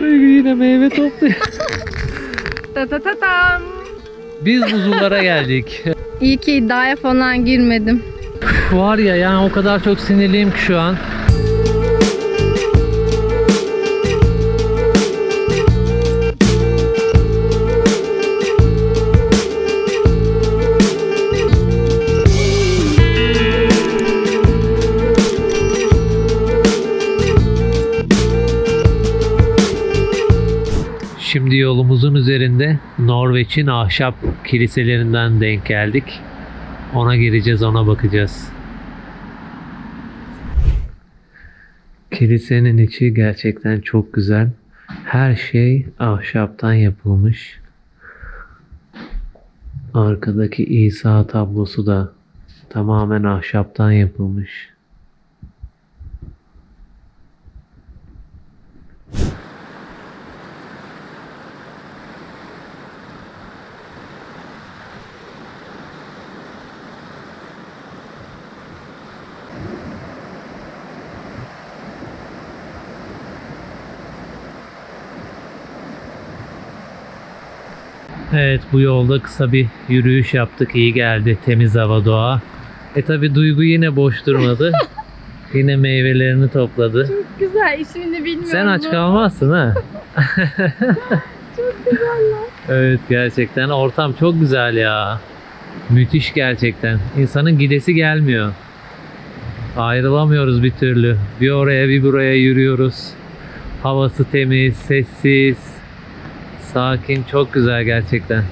Duygu yine meyve topluyor. Ta ta ta tam. Biz buzullara geldik. İyi ki iddiaya falan girmedim. Var ya yani o kadar çok sinirliyim ki şu an. Şimdi yolumuzun üzerinde Norveç'in ahşap kiliselerinden denk geldik. Ona gireceğiz, ona bakacağız. Kilisenin içi gerçekten çok güzel. Her şey ahşaptan yapılmış. Arkadaki İsa tablosu da tamamen ahşaptan yapılmış. Evet bu yolda kısa bir yürüyüş yaptık. İyi geldi. Temiz hava doğa. E tabi Duygu yine boş durmadı. yine meyvelerini topladı. Çok güzel ismini bilmiyorum. Sen aç kalmazsın ha. Çok güzeller. Evet gerçekten ortam çok güzel ya. Müthiş gerçekten. İnsanın gidesi gelmiyor. Ayrılamıyoruz bir türlü. Bir oraya bir buraya yürüyoruz. Havası temiz, sessiz, sakin, çok güzel gerçekten.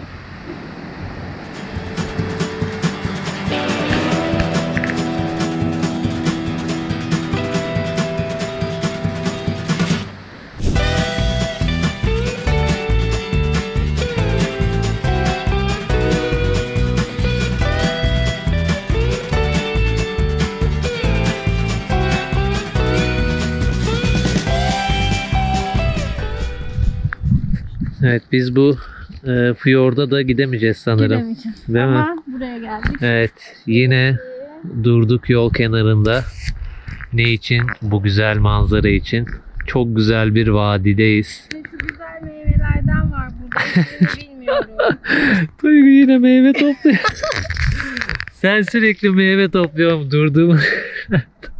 Evet biz bu e, fiyorda da gidemeyeceğiz sanırım. Gidemeyeceğim. Değil mi? Ama buraya geldik. Evet yine durduk yol kenarında. Ne için? Bu güzel manzara için. Çok güzel bir vadideyiz. Şu güzel meyvelerden var burada. Bilmiyorum. Duygu yine meyve topluyor. Sen sürekli meyve topluyorum durduğum.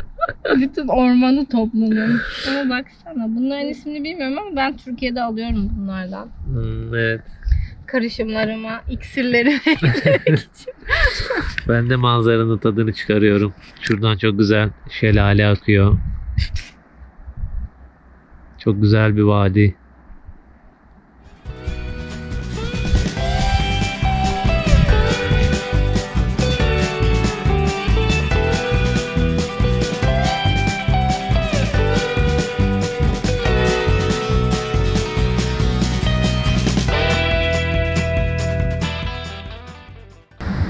Bütün ormanı topladım. Ama baksana bunların ismini bilmiyorum ama ben Türkiye'de alıyorum bunlardan. Hmm, evet. Karışımlarıma, iksirlerime. Ben de manzaranın tadını çıkarıyorum. Şuradan çok güzel şelale akıyor. Çok güzel bir vadi.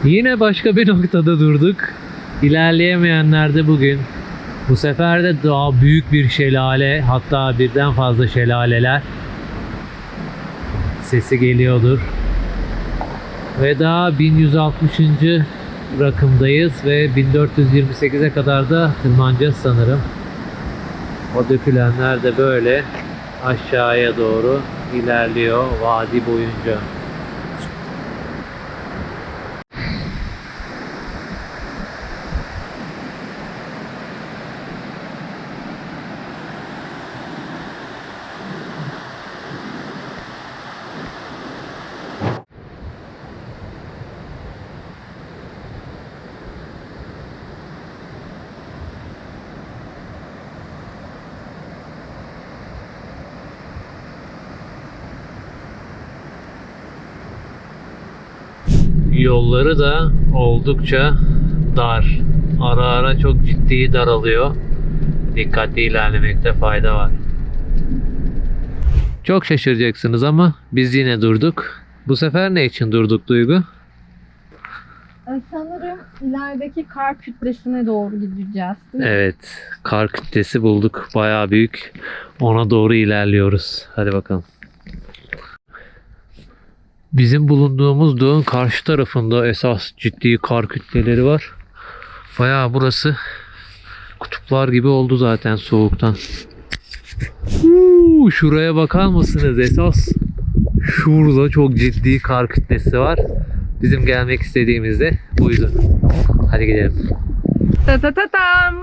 Yine başka bir noktada durduk. İlerleyemeyenler de bugün. Bu sefer de daha büyük bir şelale, hatta birden fazla şelaleler sesi geliyordur. Ve daha 1160. rakımdayız ve 1428'e kadar da tırmanacağız sanırım. O dökülenler de böyle aşağıya doğru ilerliyor vadi boyunca. Yolları da oldukça dar. Ara ara çok ciddi daralıyor. Dikkatli ilerlemekte fayda var. Çok şaşıracaksınız ama biz yine durduk. Bu sefer ne için durduk Duygu? Sanırım ilerideki kar kütlesine doğru gideceğiz. Evet, kar kütlesi bulduk. Bayağı büyük. Ona doğru ilerliyoruz. Hadi bakalım. Bizim bulunduğumuz dağın karşı tarafında esas ciddi kar kütleleri var. Bayağı burası kutuplar gibi oldu zaten soğuktan. Uuu şuraya bakar mısınız esas? Şurada çok ciddi kar kütlesi var. Bizim gelmek istediğimizde buydu. Hadi gidelim. Ta ta ta tam.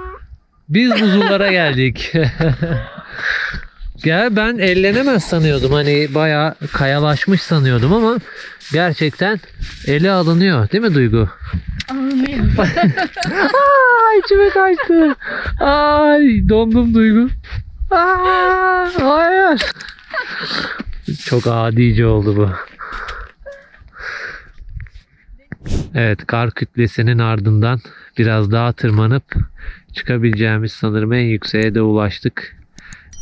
Biz buzullara geldik. Gel ben ellenemez sanıyordum. Hani bayağı kayalaşmış sanıyordum ama gerçekten ele alınıyor. Değil mi Duygu? Anlıyorum. Aa, içime kaçtı. Ay dondum Duygu. Aa, hayır. Çok adice oldu bu. Evet kar kütlesinin ardından biraz daha tırmanıp çıkabileceğimiz sanırım en yükseğe de ulaştık.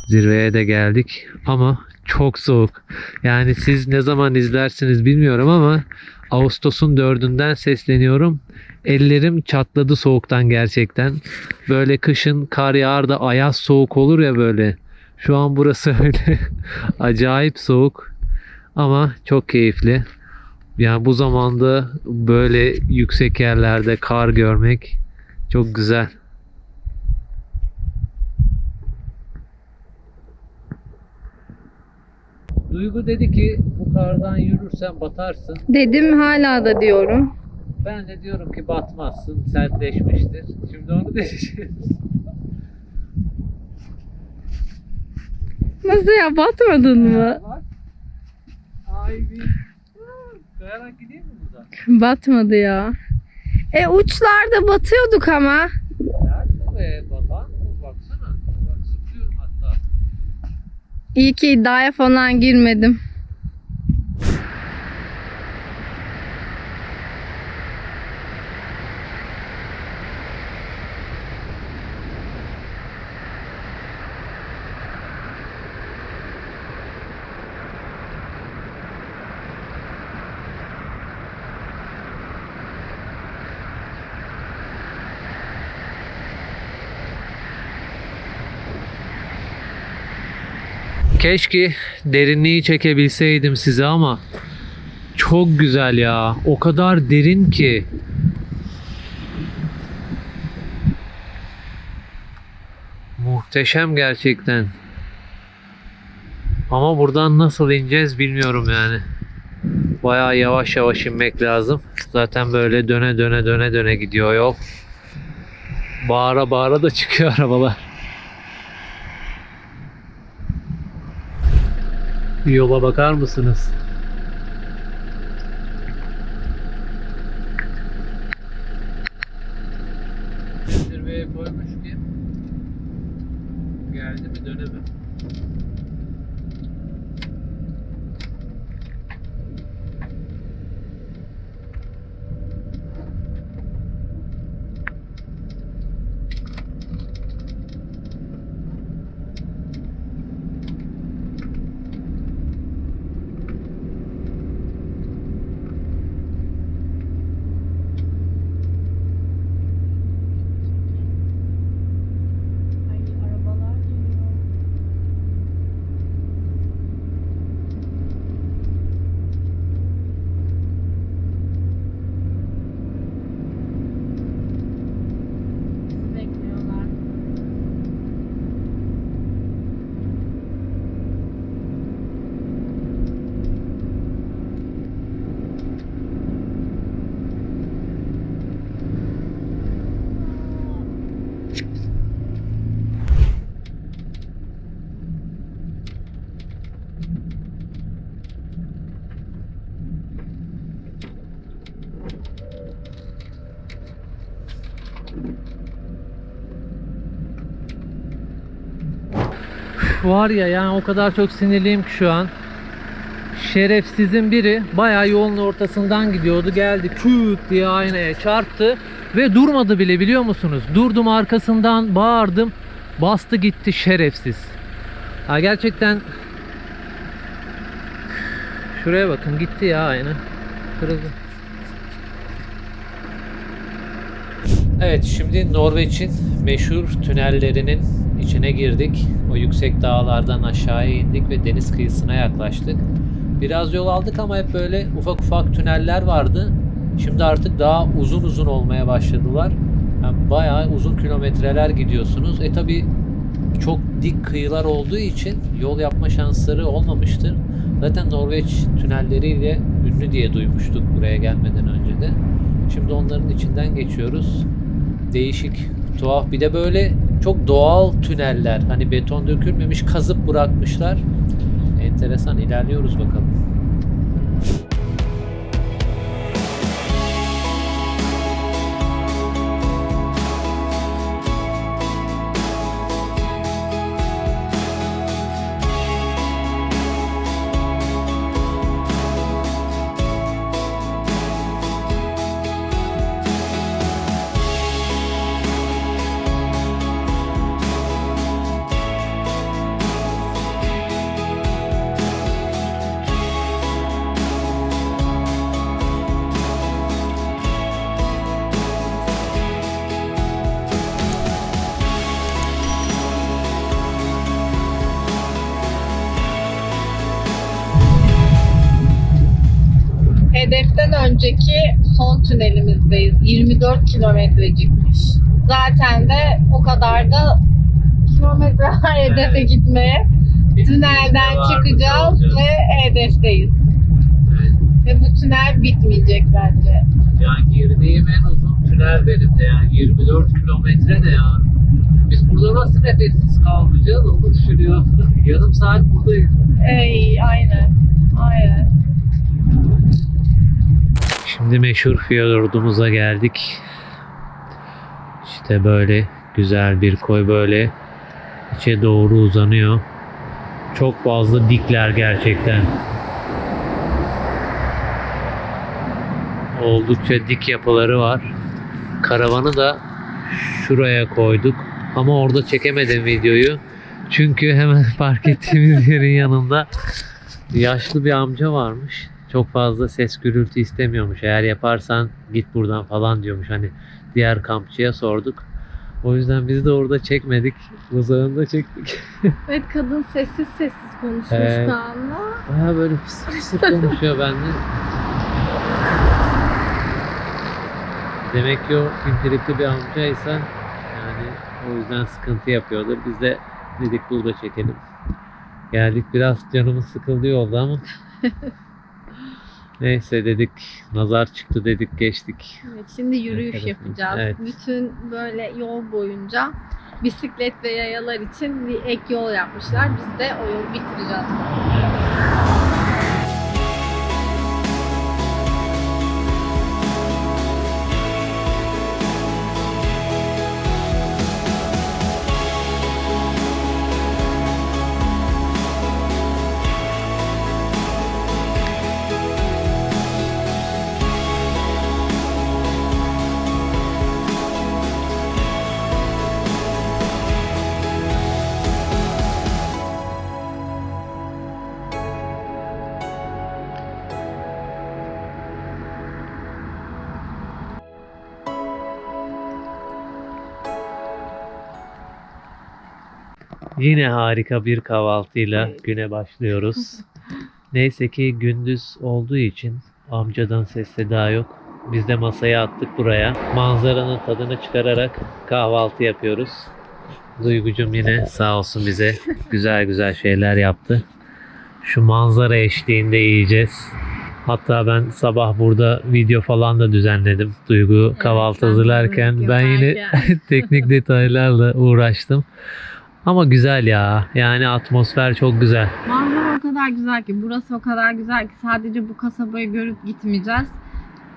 Zirveye de geldik ama çok soğuk. Yani siz ne zaman izlersiniz bilmiyorum ama Ağustos'un dördünden sesleniyorum. Ellerim çatladı soğuktan gerçekten. Böyle kışın kar yağar da ayaz soğuk olur ya böyle. Şu an burası öyle. Acayip soğuk. Ama çok keyifli. Yani bu zamanda böyle yüksek yerlerde kar görmek çok güzel. Duygu dedi ki bu kardan yürürsen batarsın. Dedim hala da diyorum. Ben de diyorum ki batmazsın, sertleşmiştir. Şimdi onu deneyeceğiz. Nasıl ya batmadın mı? Bak. Ay bir. Kayarak gideyim mi buradan? Batmadı ya. E uçlarda batıyorduk ama. Nerede be baba? Baksana. Bak zıplıyorum hatta. İyi ki iddiaya falan girmedim. Keşke derinliği çekebilseydim size ama çok güzel ya. O kadar derin ki. Muhteşem gerçekten. Ama buradan nasıl ineceğiz bilmiyorum yani. Bayağı yavaş yavaş inmek lazım. Zaten böyle döne döne döne döne gidiyor yol. Bağıra bağıra da çıkıyor arabalar. Bir yola bakar mısınız? Zirveye koymuş ki geldi mi dönemi. Var ya yani o kadar çok sinirliyim ki şu an. Şerefsizin biri bayağı yolun ortasından gidiyordu. Geldi küt diye aynaya çarptı ve durmadı bile biliyor musunuz? Durdum arkasından bağırdım. Bastı gitti şerefsiz. Ha gerçekten Şuraya bakın gitti ya ayna. Kırıldı. Evet şimdi Norveç'in meşhur tünellerinin içine girdik. O yüksek dağlardan aşağıya indik ve deniz kıyısına yaklaştık. Biraz yol aldık ama hep böyle ufak ufak tüneller vardı. Şimdi artık daha uzun uzun olmaya başladılar. Yani bayağı uzun kilometreler gidiyorsunuz. E tabi çok dik kıyılar olduğu için yol yapma şansları olmamıştır. Zaten Norveç tünelleriyle ünlü diye duymuştuk buraya gelmeden önce de. Şimdi onların içinden geçiyoruz. Değişik, tuhaf. Bir de böyle çok doğal tüneller. Hani beton dökülmemiş, kazıp bırakmışlar. Enteresan. ilerliyoruz bakalım. Hedeften önceki son tünelimizdeyiz. 24 kilometrecikmiş. Zaten de o kadar da kilometre var hedefe Evet. gitmeye. Tünelden çıkacağız ve hedefteyiz. Ve bu tünel bitmeyecek bence. Yani girdiğim en uzun tünel benim de yani 24 kilometre de ya. Biz burada nasıl nefessiz kalmayacağız onu düşünüyorum. Yarım saat buradayız. Ey, aynen. Aynen. Şimdi meşhur fiyordumuza geldik. İşte böyle güzel bir koy böyle içe doğru uzanıyor. Çok fazla dikler gerçekten. Oldukça dik yapıları var. Karavanı da şuraya koyduk. Ama orada çekemedim videoyu. Çünkü hemen park ettiğimiz yerin yanında yaşlı bir amca varmış. Çok fazla ses gürültü istemiyormuş. Eğer yaparsan git buradan falan diyormuş. Hani diğer kampçıya sorduk. O yüzden biz de orada çekmedik. Uzağında çektik. Evet kadın sessiz sessiz konuşuyor Evet. şu anda. Baya böyle fısır fısır konuşuyor benimle. Demek ki o pimpirikli bir amcaysa yani o yüzden sıkıntı yapıyordur. Biz de dedik burada çekelim. Geldik biraz canımız sıkıldı yolda ama neyse dedik nazar çıktı dedik geçtik. Evet, şimdi yürüyüş Enteresan. yapacağız. Evet. Bütün böyle yol boyunca bisiklet ve yayalar için bir ek yol yapmışlar. Biz de o yolu bitireceğiz. Yine harika bir kahvaltıyla güne başlıyoruz. Neyse ki gündüz olduğu için amcadan ses seda yok. Biz de masaya attık buraya. Manzaranın tadını çıkararak kahvaltı yapıyoruz. Duygucum yine sağ olsun bize güzel güzel şeyler yaptı. Şu manzara eşliğinde yiyeceğiz. Hatta ben sabah burada video falan da düzenledim. Duygu kahvaltı hazırlarken ben yine teknik detaylarla uğraştım. Ama güzel ya. Yani atmosfer çok güzel. Manzara o kadar güzel ki, burası o kadar güzel ki sadece bu kasabayı görüp gitmeyeceğiz.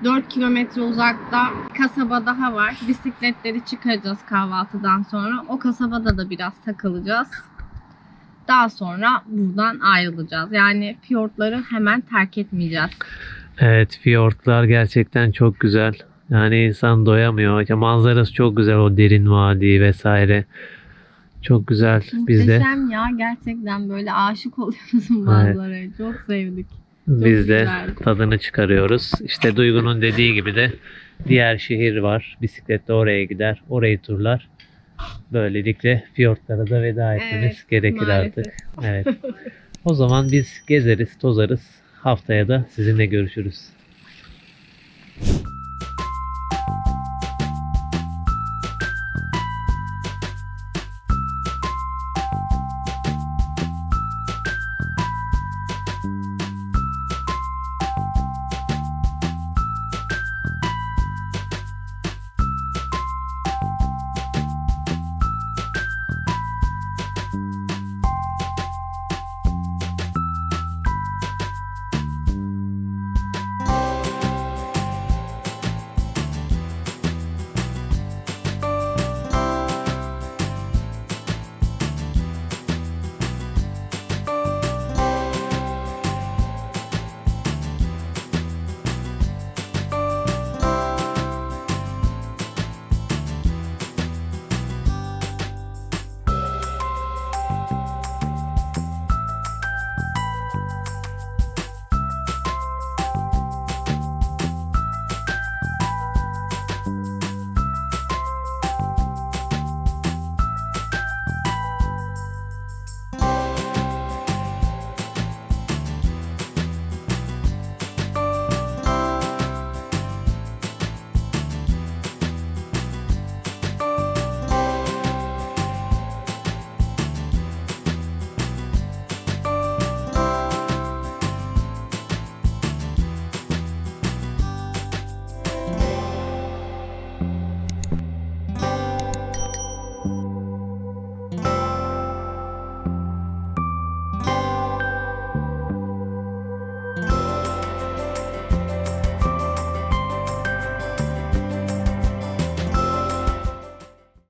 4 kilometre uzakta kasaba daha var. Bisikletleri çıkaracağız kahvaltıdan sonra. O kasabada da biraz takılacağız. Daha sonra buradan ayrılacağız. Yani fiyortları hemen terk etmeyeceğiz. Evet, fiyortlar gerçekten çok güzel. Yani insan doyamıyor. Ya manzarası çok güzel o derin vadi vesaire. Çok güzel. Biz de Muhteşem ya gerçekten böyle aşık oluyoruz manzaraya. Çok sevdik. biz de güzel. tadını çıkarıyoruz. İşte Duygu'nun dediği gibi de diğer şehir var. Bisikletle oraya gider, orayı turlar. Böylelikle fiyortlara da veda etmemiz Evet, gerekir maalesef. artık. Evet. O zaman biz gezeriz, tozarız. Haftaya da sizinle görüşürüz.